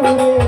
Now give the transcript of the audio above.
রে